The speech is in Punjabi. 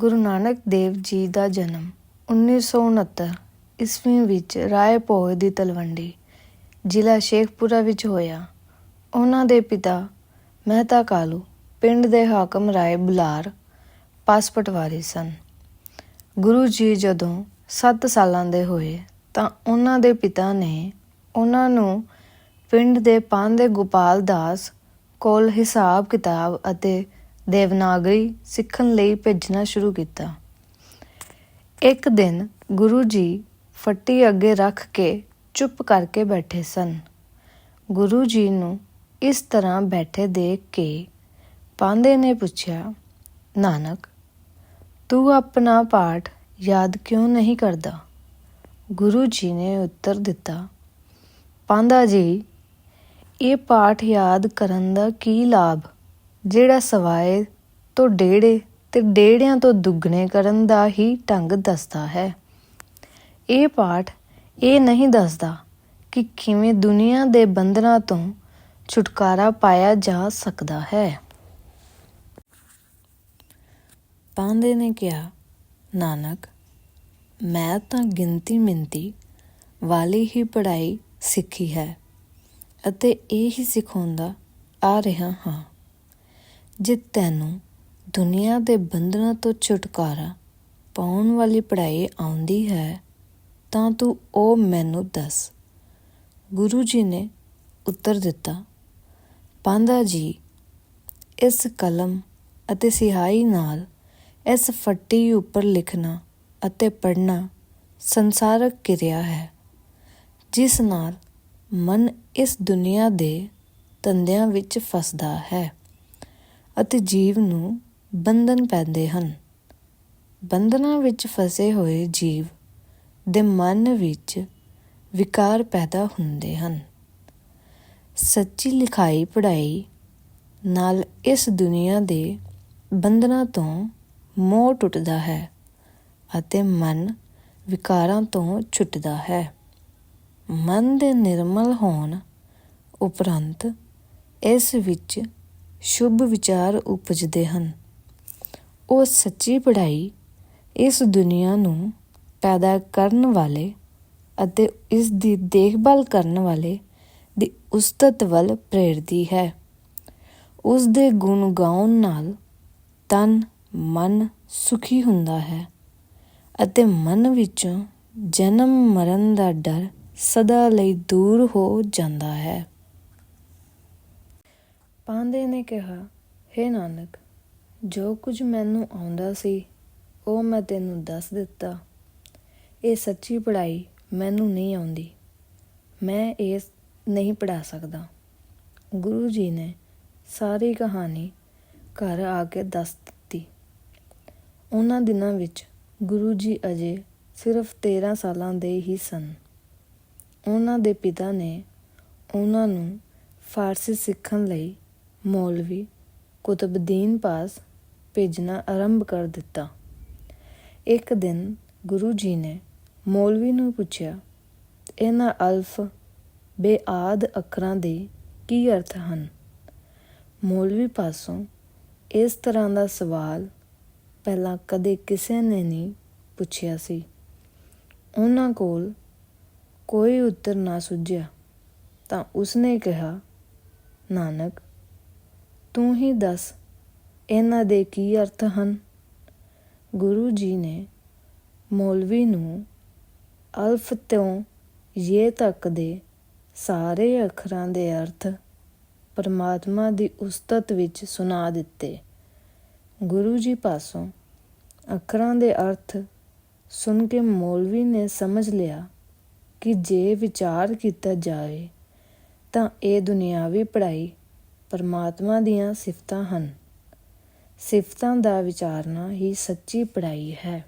ਗੁਰੂ ਨਾਨਕ ਦੇਵ ਜੀ ਦਾ ਜਨਮ 1969 ਈਸਵੀ ਵਿੱਚ ਰਾਏ ਭੋਏ ਦੀ ਤਲਵੰਡੀ ਜ਼ਿਲ੍ਹਾ ਸ਼ੇਖਪੁਰਾ ਵਿੱਚ ਹੋਇਆ। ਉਹਨਾਂ ਦੇ ਪਿਤਾ ਮਹਿਤਾ ਕਾਲੂ ਪਿੰਡ ਦੇ ਹਾਕਮ ਰਾਏ ਬੁਲਾਰ ਪਾਸ ਪਟਵਾਰੀ ਸਨ। ਗੁਰੂ ਜੀ ਜਦੋਂ 7 ਸਾਲਾਂ ਦੇ ਹੋਏ ਤਾਂ ਉਹਨਾਂ ਦੇ ਪਿਤਾ ਨੇ ਉਹਨਾਂ ਨੂੰ ਪਿੰਡ ਦੇ ਪਾਂਦੇ ਗੋਪਾਲ ਦਾਸ ਕੋਲ ਹਿਸਾਬ ਕਿਤਾਬ ਅਤੇ ਦੇਵਨਾਗਰੀ ਸਿੱਖਣ ਲਈ ਭੇਜਣਾ ਸ਼ੁਰੂ ਕੀਤਾ। ਇੱਕ ਦਿਨ ਗੁਰੂ ਜੀ ਫੱਟੀ ਅੱਗੇ ਰੱਖ ਕੇ ਚੁੱਪ ਕਰਕੇ ਬੈਠੇ ਸਨ। ਗੁਰੂ ਜੀ ਨੂੰ ਇਸ ਤਰ੍ਹਾਂ ਬੈਠੇ ਦੇਖ ਕੇ ਪਾਂਦੇ ਨੇ ਪੁੱਛਿਆ, ਨਾਨਕ, ਤੂੰ ਆਪਣਾ ਪਾਠ ਯਾਦ ਕਿਉਂ ਨਹੀਂ ਕਰਦਾ? ਗੁਰੂ ਜੀ ਨੇ ਉੱਤਰ ਦਿੱਤਾ ਪਾਂਦਾ ਜੀ, ਇਹ ਪਾਠ ਯਾਦ ਕਰਨ ਦਾ ਕੀ ਲਾਭ? ਜਿਹੜਾ ਸਵਾਏ ਤੋਂ ਡੇੜੇ ਤੇ ਡੇੜਿਆਂ ਤੋਂ ਦੁੱਗਣੇ ਕਰਨ ਦਾ ਹੀ ਢੰਗ ਦੱਸਦਾ ਹੈ। ਇਹ ਪਾਠ ਇਹ ਨਹੀਂ ਦੱਸਦਾ ਕਿ ਕਿਵੇਂ ਦੁਨੀਆ ਦੇ ਬੰਧਨਾਂ ਤੋਂ ਛੁਟਕਾਰਾ ਪਾਇਆ ਜਾ ਸਕਦਾ ਹੈ। ਪਾਂਦੇ ਨੇ ਕਿਹਾ, ਨਾਨਕ, ਮੈਂ ਤਾਂ ਗਿਣਤੀ ਮਿੰਤੀ ਵਾਲੀ ਹੀ ਪੜ੍ਹਾਈ ਸਿੱਖੀ ਹੈ ਅਤੇ ਇਹ ਹੀ ਸਿਖਾਉਂਦਾ ਆ ਰਿਹਾ ਹਾਂ। ਜੇ ਤੈਨੂੰ ਦੁਨੀਆ ਦੇ ਬੰਧਨਾਂ ਤੋਂ ਛੁਟਕਾਰਾ ਪਾਉਣ ਵਾਲੀ ਪੜ੍ਹਾਈ ਆਉਂਦੀ ਹੈ, ਤਾਂ ਤੂੰ ਉਹ ਮੈਨੂੰ ਦੱਸ। ਗੁਰੂ ਜੀ ਨੇ ਉੱਤਰ ਦਿੱਤਾ, ਪਾਂਦਾ ਜੀ, ਇਸ ਕਲਮ ਅਤੇ ਸਿਹਾਈ ਨਾਲ ਇਸ ਫੱਟੀ ਉੱਪਰ ਲਿਖਣਾ ਅਤੇ ਪੜ੍ਹਨਾ ਸੰਸਾਰਕ ਕਿਰਿਆ ਹੈ, ਜਿਸ ਨਾਲ ਮਨ ਇਸ ਦੁਨੀਆ ਦੇ ਤੰਦਿਆਂ ਵਿੱਚ ਫਸਦਾ ਹੈ। ਅਤੇ ਜੀਵ ਨੂੰ ਬੰਧਨ ਪੈਂਦੇ ਹਨ। ਬੰਧਨਾਂ ਵਿੱਚ ਫਸੇ ਹੋਏ ਜੀਵ ਦੇ ਮਨ ਵਿੱਚ ਵਿਕਾਰ ਪੈਦਾ ਹੁੰਦੇ ਹਨ। ਸੱਚੀ ਲਿਖਾਈ ਪੜ੍ਹਾਈ ਨਾਲ ਇਸ ਦੁਨੀਆ ਦੇ ਬੰਧਨਾਂ ਤੋਂ ਮੋਹ ਟੁੱਟਦਾ ਹੈ ਅਤੇ ਮਨ ਵਿਕਾਰਾਂ ਤੋਂ ਛੁੱਟਦਾ ਹੈ। ਮਨ ਦੇ ਨਿਰਮਲ ਹੋਣ ਉਪਰੰਤ ਇਸ ਵਿੱਚ ਸ਼ੁਭ ਵਿਚਾਰ ਉਪਜਦੇ ਹਨ। ਉਹ ਸੱਚੀ ਪੜ੍ਹਾਈ ਇਸ ਦੁਨੀਆ ਨੂੰ ਪੈਦਾ ਕਰਨ ਵਾਲੇ ਅਤੇ ਇਸ ਦੀ ਦੇਖਭਾਲ ਕਰਨ ਵਾਲੇ ਦੀ ਉਸਤਤ ਵੱਲ ਪ੍ਰੇਰਦੀ ਹੈ। ਉਸ ਦੇ ਗੁਣ ਗਾਉਣ ਨਾਲ ਤਨ, ਮਨ ਸੁਖੀ ਹੁੰਦਾ ਹੈ ਅਤੇ ਮਨ ਵਿੱਚੋਂ ਜਨਮ ਮਰਨ ਦਾ ਡਰ ਸਦਾ ਲਈ ਦੂਰ ਹੋ ਜਾਂਦਾ ਹੈ। ਪਾਂਦੇ ਨੇ ਕਿਹਾ हे ਨਾਨਕ, ਜੋ ਕੁਝ ਮੈਨੂੰ ਆਉਂਦਾ ਸੀ, ਉਹ ਮੈਂ ਤੈਨੂੰ ਦੱਸ ਦਿੱਤਾ। ਇਹ ਸੱਚੀ ਪੜ੍ਹਾਈ ਮੈਨੂੰ ਨਹੀਂ ਆਉਂਦੀ। ਮੈਂ ਇਹ ਨਹੀਂ ਪੜਾ ਸਕਦਾ। ਗੁਰੂ ਜੀ ਨੇ ਸਾਰੀ ਕਹਾਣੀ ਘਰ ਆ ਕੇ ਦੱਸ ਦਿੱਤੀ। ਉਹਨਾਂ ਦਿਨਾਂ ਵਿੱਚ ਗੁਰੂ ਜੀ ਅਜੇ ਸਿਰਫ 13 ਸਾਲਾਂ ਦੇ ਹੀ ਸਨ। ਉਹਨਾਂ ਦੇ ਪਿਤਾ ਨੇ ਉਹਨਾਂ ਨੂੰ ਫਾਰਸੀ ਸਿੱਖਣ ਲਈ ਮੌਲਵੀ ਕੁਤਬਦੀਨ ਪਾਸ ਭੇਜਣਾ ਆਰੰਭ ਕਰ ਦਿੱਤਾ। ਇੱਕ ਦਿਨ ਗੁਰੂ ਜੀ ਨੇ ਮੌਲਵੀ ਨੂੰ ਪੁੱਛਿਆ, ਇਹਨਾਂ ਅਲਫ ਬੇਆਦ ਅੱਖਰਾਂ ਦੇ ਕੀ ਅਰਥ ਹਨ? ਮੌਲਵੀ ਪਾਸੋਂ ਇਸ ਤਰ੍ਹਾਂ ਦਾ ਸਵਾਲ ਪਹਿਲਾਂ ਕਦੇ ਕਿਸੇ ਨੇ ਨਹੀਂ ਪੁੱਛਿਆ ਸੀ। ਉਹਨਾਂ ਕੋਲ ਕੋਈ ਉੱਤਰ ਨਾ ਸੁਝਿਆ ਤਾਂ ਉਸਨੇ ਕਿਹਾ, ਨਾਨਕ ਤੂੰ ਹੀ ਦੱਸ, ਇਹਨਾਂ ਦੇ ਕੀ ਅਰਥ ਹਨ? ਗੁਰੂ ਜੀ ਨੇ ਮੌਲਵੀ ਨੂੰ ਅਲਫ ਤੋਂ ਇਹ ਤੱਕ ਦੇ ਸਾਰੇ ਅੱਖਰਾਂ ਦੇ ਅਰਥ ਪਰਮਾਤਮਾ ਦੀ ਉਸਤਤ ਵਿੱਚ ਸੁਣਾ ਦਿੱਤੇ। ਗੁਰੂ ਜੀ ਪਾਸੋਂ ਅੱਖਰਾਂ ਦੇ ਅਰਥ ਸੁਣ ਕੇ ਮੌਲਵੀ ਨੇ ਸਮਝ ਲਿਆ ਕਿ ਜੇ ਵਿਚਾਰ ਕੀਤਾ ਜਾਵੇ ਤਾਂ ਇਹ ਦੁਨਿਆਵੀ ਪੜ੍ਹਾਈ ਪਰਮਾਤਮਾ ਦੀਆਂ ਸਿਫਤਾਂ ਹਨ। ਸਿਫਤਾਂ ਦਾ ਵਿਚਾਰਨਾ ਹੀ ਸੱਚੀ ਪੜ੍ਹਾਈ ਹੈ।